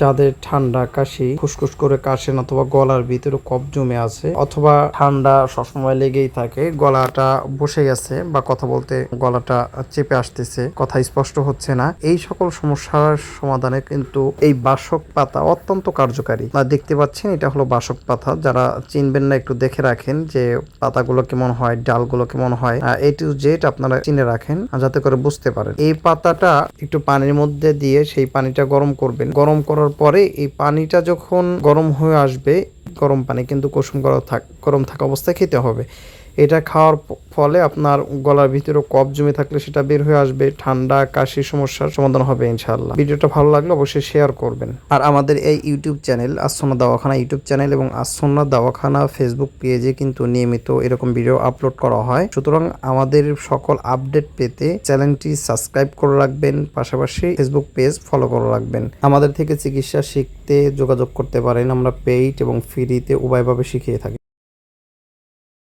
যাদের ঠান্ডা কাশি, ফুসফুস করে কাশেন অথবা গলার ভিতরে কফ জমে আছে অথবা ঠান্ডা সবসময় লেগেই থাকে, গলাটা বসে গেছে বা কথা বলতে গলাটা চেপে আসতেছে, কথা স্পষ্ট হচ্ছে না। এই সকল সমস্যার সমাধানে কিন্তু এই বাসক পাতা অত্যন্ত কার্যকারী। আপনারা দেখতে পাচ্ছেন, এটা হলো বাসক পাতা। যারা চিনবেন না, একটু দেখে রাখেন যে পাতাগুলো কেমন হয়, ডালগুলো কেমন হয়। এ টু জেড আপনারা চিনে রাখেন যাতে করে বুঝতে পারেন। এই পাতাটা একটু পানির মধ্যে দিয়ে সেই পানিটা গরম করবেন। গরম করার পরে এই পানিটা যখন গরম হয়ে আসবে, গরম পানি কিন্তু কুসুম গরম থাক, গরম থাকা অবস্থায় খেতে হবে। এটা খাওয়ার ফলে আপনার গলার ভিতরে কফ জমে থাকলে সেটা বের হয়ে আসবে, ঠান্ডা কাশি সমস্যার সমাধান হবে ইনশাআল্লাহ। ভিডিওটা ভালো লাগলে অবশ্যই শেয়ার করবেন। আর আমাদের এই ইউটিউব চ্যানেল আসন্ন দাওয়াখানা ইউটিউব চ্যানেল এবং আসন্ন দাওয়াখানা ফেসবুক পেজে কিন্তু নিয়মিত এরকম ভিডিও আপলোড করা হয়। সুতরাং আমাদের সকল আপডেট পেতে চ্যানেলটি সাবস্ক্রাইব করে রাখবেন, পাশাপাশি ফেসবুক পেজ ফলো করে রাখবেন। আমাদের থেকে চিকিৎসা শিখতে যোগাযোগ করতে পারেন। আমরা পেইড এবং ফ্রিতে উভয়ভাবে শিখিয়ে থাকি।